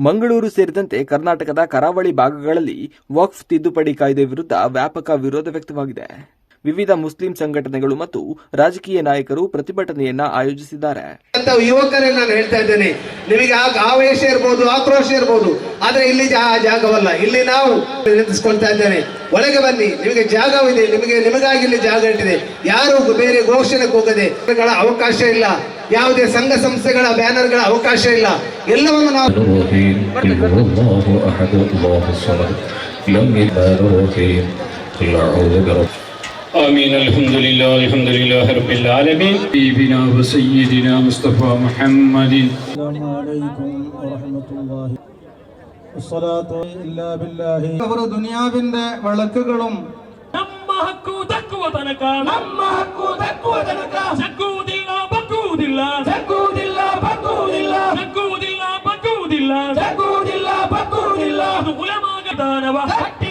ಮಂಗಳೂರು ಸೇರಿದಂತೆ ಕರ್ನಾಟಕದ ಕರಾವಳಿ ಭಾಗಗಳಲ್ಲಿ ವಕ್ಫ್ ತಿದ್ದುಪಡಿ ಕಾಯ್ದೆ ವಿರುದ್ಧ ವ್ಯಾಪಕ ವಿರೋಧ ವ್ಯಕ್ತವಾಗಿದೆ. ವಿವಿಧ ಮುಸ್ಲಿಂ ಸಂಘಟನೆಗಳು ಮತ್ತು ರಾಜಕೀಯ ನಾಯಕರು ಪ್ರತಿಭಟನೆಯನ್ನ ಆಯೋಜಿಸಿದ್ದಾರೆ. ಅಂತ ಯುವಕರೇ ನಾನು ಹೇಳ್ತಾ ಇದ್ದೇನೆ. ನಿಮಗೆ ಆಗ ಆವೇಶ ಇರ್ಬೋದು, ಆಕ್ರೋಶ ಇರ್ಬೋದು, ಆದ್ರೆ ಇಲ್ಲಿ ಆ ಜಾಗವಲ್ಲ. ಇಲ್ಲಿ ನಾವು ನಿಂತಿಸ್ಕೊಳ್ತಾ ಇದ್ದೇನೆ. ಒಳಗೆ ಬನ್ನಿ. ನಿಮಗೆ ಜಾಗವಿದೆ. ನಿಮಗೆ ನಿಮಗಾಗಿ ಇಲ್ಲಿ ಜಾಗ ಇಟ್ಟಿದೆ. ಯಾರು ಬೇರೆ ಘೋಷಣೆಗೆ ಹೋಗದೆ ಅವಕಾಶ ಇಲ್ಲ. ಯಾವುದೇ ಸಂಘ ಸಂಸ್ಥೆಗಳ ಬ್ಯಾನರ್ಗಳ ಅವಕಾಶ ಇಲ್ಲ. ಎಲ್ಲವನ್ನು ನಾವು آمين الحمد لله الحمد لله رب العالمين حبيبنا وسيدنا مصطفى محمد السلام عليكم ورحمة الله അവർ ما വിളക്കുകളും وحكي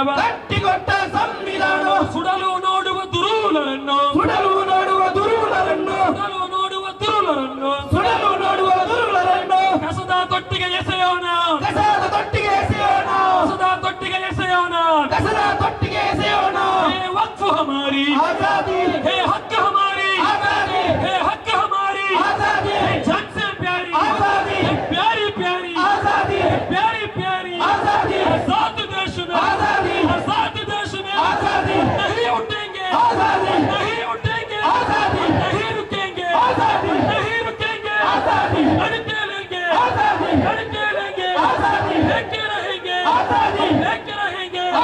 ধন্যবাদ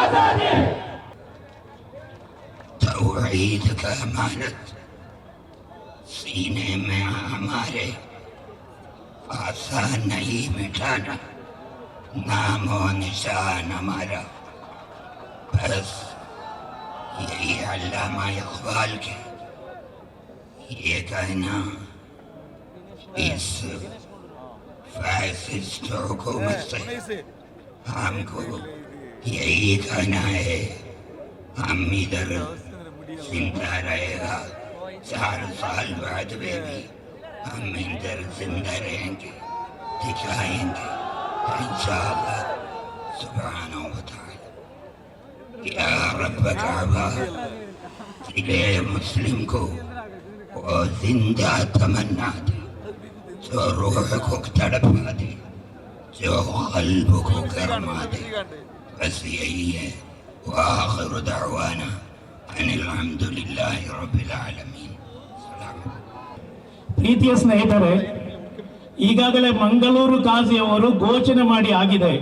آزادی توحید کا امانت سینے میں ہمارے آسان نہیں نام و نشان ہمارا۔ بس یہی علامہ اقبال کے۔ یہ کہنا اس فیسسٹ حکومت سے ہم کو यही कहना है। हम इधर ज़िंदा रहेगा। चार साल बाद में भी हम इधर ज़िंदा रहेंगे, दिखाएँगे। दिले मुस्लिम को ज़िंदा तमन्ना दे, जो रूह को तड़पा दे, जो कल्ब को गरमा दे। السيئية وآخر دعوانا أن الحمد لله رب العالمين. ಪ್ರೀತಿಯ ಸ್ನೇಹಿತರೆ, ಈಗಾಗಲೇ ಮಂಗಳೂರು ಕಾಜಿಯವರು ಘೋಷಣೆ ಮಾಡಿ ಆಗಿದೆ.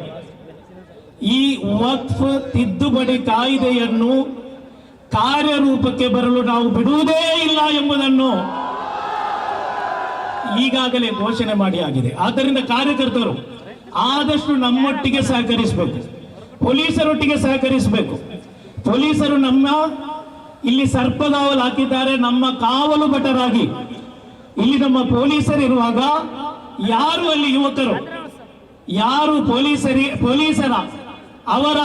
ಈ ವಕ್ಫ್ ತಿದ್ದುಪಡಿ ಕಾಯಿದೆಯನ್ನು ಕಾರ್ಯರೂಪಕ್ಕೆ ಬರಲು ನಾವು ಬಿಡುವುದೇ ಇಲ್ಲ ಎಂಬುದನ್ನು ಈಗಾಗಲೇ ಘೋಷಣೆ ಮಾಡಿ ಆಗಿದೆ. ಆದ್ದರಿಂದ ಕಾರ್ಯಕರ್ತರು ಆದಷ್ಟು ನಮ್ಮೊಟ್ಟಿಗೆ ಸಹಕರಿಸಬೇಕು. ಪೊಲೀಸರೊಟ್ಟಿಗೆ ಸಹಕರಿಸಬೇಕು. ಪೊಲೀಸರು ನಮ್ಮ ಇಲ್ಲಿ ಸರ್ಪಗಾವಲು ಹಾಕಿದ್ದಾರೆ, ನಮ್ಮ ಕಾವಲು ಭಟರಾಗಿ. ಇಲ್ಲಿ ನಮ್ಮ ಪೊಲೀಸರಿರುವಾಗ ಯಾರು ಅಲ್ಲಿ ಯುವಕರು? ಯಾರು ಪೊಲೀಸರಿ, ಪೊಲೀಸರ? ಅವರ